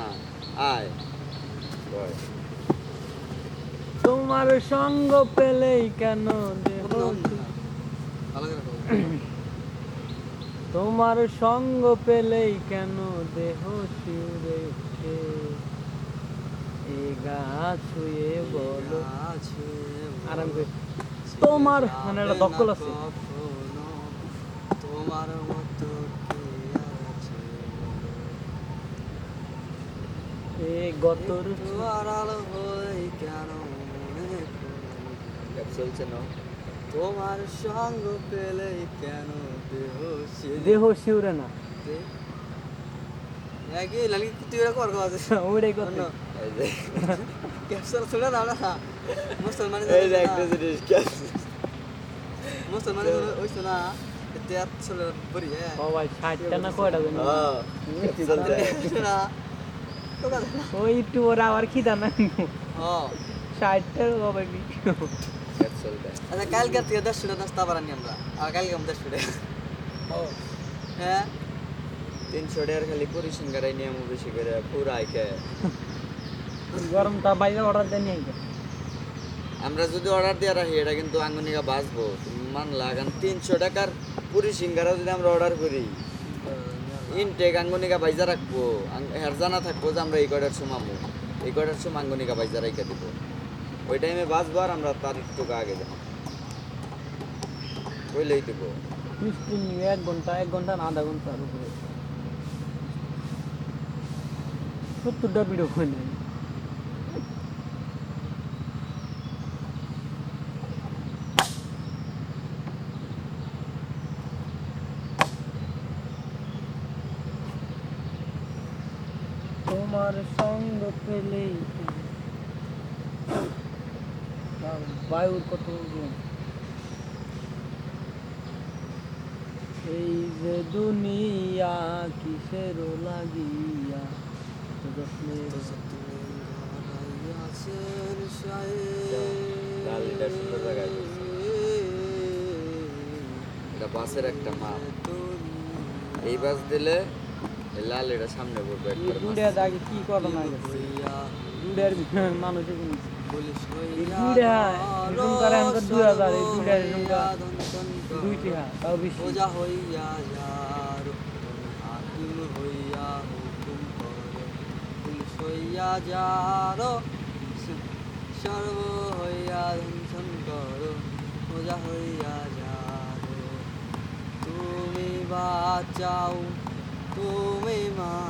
না আয়। তোমার সঙ্গ পেলেই কেন দেহ তোমার সঙ্গ পেলেই কেন দেহ শিউরে ওঠে? এ গা ছুঁয়ে বলো। আরাম করে। তোমার মানে একটা দক্কল আছে। তোমার মতো কে আছে এ গতর। তোমার হই কেন মনে চলছে না। তোমার সঙ্গ পেলে কেন দেহ সে দেহ শিউরে না। একই লালি তুই এরা কর কথা ওইটাই কথা এই যে। শুনে না না। মুসলমান এই যে একটা জিনিস মুসলমান ওইছো না এতে আর বড়ি হ্যাঁ। ও ভাই ষাটটা না কয়টা জানি হ্যাঁ চলছে। না তো কথা না। ওই একটু ওরা আবার খিদা না হ্যাঁ। ষাটটা হবে আচ্ছা কালকে থেকে নাস্তা পারানি আমরা। আর কালকে আমরা দশ শুনে হ্যাঁ। তিনশো টাকার খালি পরিশন করাই নিয়ে আমি বেশি করে পুরা আইকে গরমটা বাইরে অর্ডার দেন আমরা যদি অর্ডার দিয়ে রাখি এটা কিন্তু আঙ্গুনিকা বাঁচবো। তুমি লাগান তিনশো টাকার পুরি সিঙ্গারা যদি আমরা অর্ডার করি। ইনটেক আঙ্গনিকা বাইজা রাখব। হেরজানা হের জানা থাকব যে আমরা এই কয়টার সময় এই কয়টার সময় আঙ্গনিকা বাইজা রাইকা দিব। ওই টাইমে বাঁচবো আর আমরা তার একটু আগে যাব। কইলেই দিব। এক ঘণ্টা এক ঘণ্টা না, আধা ঘণ্টার উপরে। সত্তরটা ভিডিও করে তোমার সঙ্গ পেলেই বায়ুর কত গুণ? এই যে দুনিয়া কিসের লাগিয়া? এটা বাসের একটা মাপ। এই বাস দিলে লাল এটা সামনে পড়বে একবার কি করো না? দুটার মানুষের জিনিস। এই দুইটা এরকম করে দুই হাজার এই দুইটা এরকম দুই টাকা তাও বেশি। ওজা হইয়া যার হাকিম হইয়া হুকুম করো। পুলিশ হইয়া যার সর্ব হইয়া দংশন করো। ওজা হইয়া যার তুমি বাঁচাও তুমি মারো তুমি